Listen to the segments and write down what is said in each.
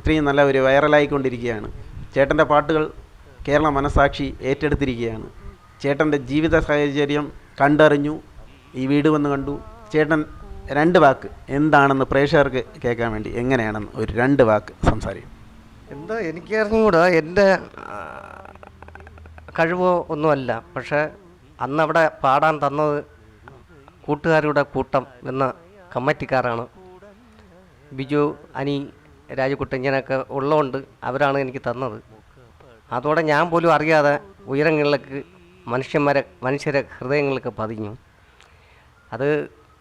ഇത്രയും നല്ല ഒരു വൈറലായിക്കൊണ്ടിരിക്കുകയാണ്. ചേട്ടന്റെ പാട്ടുകൾ കേരള മനസാക്ഷി ഏറ്റെടുത്തിരിക്കുകയാണ്. ചേട്ടന്റെ ജീവിത സാഹചര്യം കണ്ടറിഞ്ഞു ഈ വീട് വന്ന് കണ്ടു. ചേട്ടൻ രണ്ട് വാക്ക്. എന്താണെന്ന് പ്രേക്ഷകർക്ക് കേൾക്കാൻ വേണ്ടി എങ്ങനെയാണെന്ന് ഒരു രണ്ട് വാക്ക് സംസാരിക്കും. എന്താ എനിക്ക് അറിഞ്ഞുകൂടാ എന്റെ കഴിവോ ഒന്നുമല്ല. പക്ഷേ അന്നവിടെ പാടാൻ തന്നത് കൂട്ടുകാരുടെ കൂട്ടം എന്ന കമ്മറ്റിക്കാരാണ്. ബിജു അനി രാജകുട്ടൻ ഇങ്ങനെയൊക്കെ ഉള്ളതുകൊണ്ട് അവരാണ് എനിക്ക് തന്നത്. അതോടെ ഞാൻ പോലും അറിയാതെ ഉയരങ്ങളിലേക്ക് മനുഷ്യന്മാരെ മനുഷ്യരെ ഹൃദയങ്ങളിലേക്ക് പതിഞ്ഞു. അത്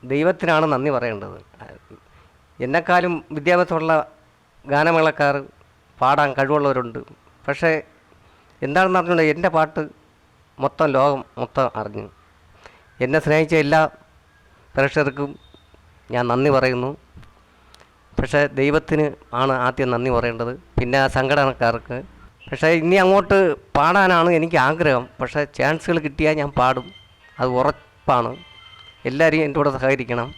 ദൈവത്തിനാണ് നന്ദി പറയേണ്ടത്. എന്നെക്കാളും വിദ്യാഭ്യാസമുള്ള ഗാനമേളക്കാർ പാടാൻ കഴിവുള്ളവരുണ്ട്. പക്ഷേ എന്താണെന്ന് അറിഞ്ഞുകൊണ്ട് എന്റെ പാട്ട് മൊത്തം ലോകം മൊത്തം അറിഞ്ഞു. എന്നെ സ്നേഹിച്ച എല്ലാ പ്രേക്ഷകർക്കും ഞാൻ നന്ദി പറയുന്നു. പക്ഷേ ദൈവത്തിന് ആണ് ആദ്യം നന്ദി പറയേണ്ടത്. പിന്നെ സംഘടനക്കാർക്ക്. പക്ഷേ ഇനി അങ്ങോട്ട് പാടാനാണ് എനിക്ക് ആഗ്രഹം. പക്ഷേ ചാൻസുകൾ കിട്ടിയാൽ ഞാൻ പാടും. അത് ഉറപ്പാണ്. എല്ലാവരും എന്റെ കൂടെ സഹകരിക്കണം.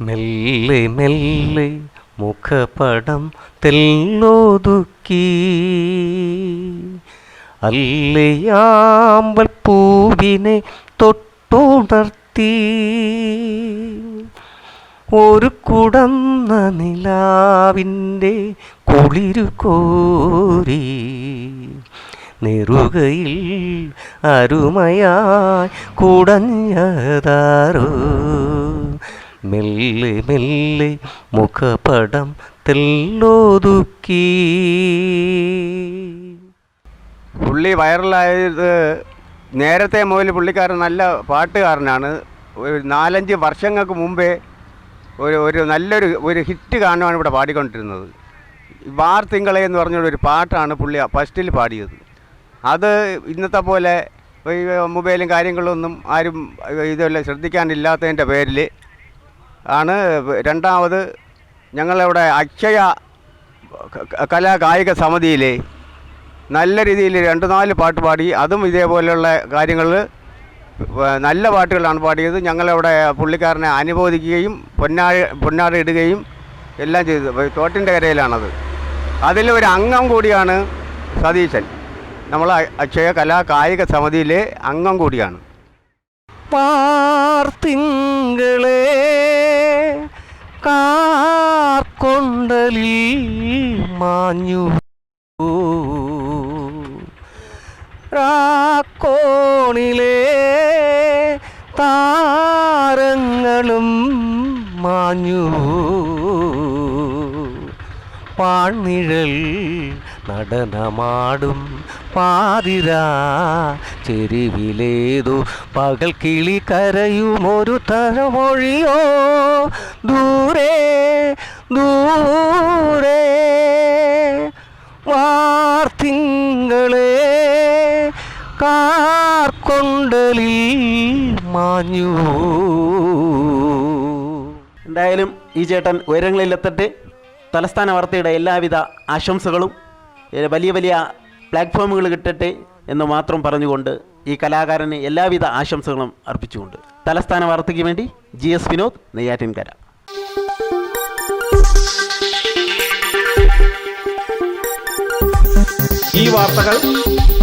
മെല്ലെ മെല്ലെ മുഖപടം തെല്ലോതുക്കി. അല്ലയാമ്പൽ പൂവിനെ തൊട്ടുണർത്തി. ഒരു കുടന്ന നിലാവിന്റെ കുളിരു നെറുകയിൽ അരുമയായി കുടഞ്ഞതാരോ? മെല്ലെ മെല്ലെ മുഖപടം തെല്ലോതുക്കി. പുള്ളി വൈറലായത് നേരത്തെ മുതൽ പുള്ളിക്കാരൻ നല്ല പാട്ടുകാരനാണ്. ഒരു നാലഞ്ച് വർഷങ്ങൾക്ക് മുമ്പേ ഒരു ഒരു നല്ലൊരു ഒരു ഹിറ്റ് ഗാനമാണ് ഇവിടെ പാടിക്കൊണ്ടിരുന്നത്. വാർത്തിങ്കളെ എന്ന് പറഞ്ഞൊരു പാട്ടാണ് പുള്ളി ഫസ്റ്റിൽ പാടിയത്. അത് ഇന്നത്തെ പോലെ ഈ മൊബൈലും കാര്യങ്ങളൊന്നും ആരും ഇതെല്ലാം ശ്രദ്ധിക്കാനില്ലാത്തതിന്റെ പേരിൽ ആണ് രണ്ടാമത് ഞങ്ങളിവിടെ അക്ഷയ കലാകായിക കലാ കായിക സമിതിയിലെ നല്ല രീതിയിൽ രണ്ട് നാല് പാട്ട് പാടി അതും ഇതേപോലെയുള്ള കാര്യങ്ങൾ നല്ല പാട്ടുകളാണ് പാടിയത്. ഞങ്ങളവിടെ പുള്ളിക്കാരനെ അനുമോദിക്കുകയും പൊന്നാഴ പൊന്നാട ഇടുകയും എല്ലാം ചെയ്തു. തോട്ടിന്റെ കരയിലാണത്. അതിൽ ഒരു അംഗം കൂടിയാണ് സതീശൻ. നമ്മൾ അക്ഷയ കലാ കായിക സമിതിയിലെ അംഗം കൂടിയാണ്. പാർത്തിങ്കളെ കാർക്കൊണ്ടലിൽ മാഞ്ഞു. റാക്കോണിലെ താരങ്ങളും മാഞ്ഞു. പാഴ്നിഴൽ നടനമാടും പാതിരാ. ചെരുവിലേതു പകൽ കിളി കരയും ഒരു തരമൊഴിയോ ദൂരെ ദൂരെ. വാർത്തിങ്ങളെ കാർക്കൊണ്ടലിൽ മാഞ്ഞു. എന്തായാലും ഈ ചേട്ടൻ ഉയരങ്ങളിലെത്തട്ടെ തലസ്ഥാന വാർത്തയുടെ എല്ലാവിധ ആശംസകളും വലിയ വലിയ പ്ലാറ്റ്ഫോമുകൾ കിട്ടട്ടെ എന്ന് മാത്രം പറഞ്ഞുകൊണ്ട് ഈ കലാകാരന് എല്ലാവിധ ആശംസകളും അർപ്പിച്ചുകൊണ്ട്. തലസ്ഥാന വാർത്തയ്ക്ക് വേണ്ടി ജി എസ് വിനോദ് നെയ്യാറ്റിൻകര. ഈ വാർത്തകൾ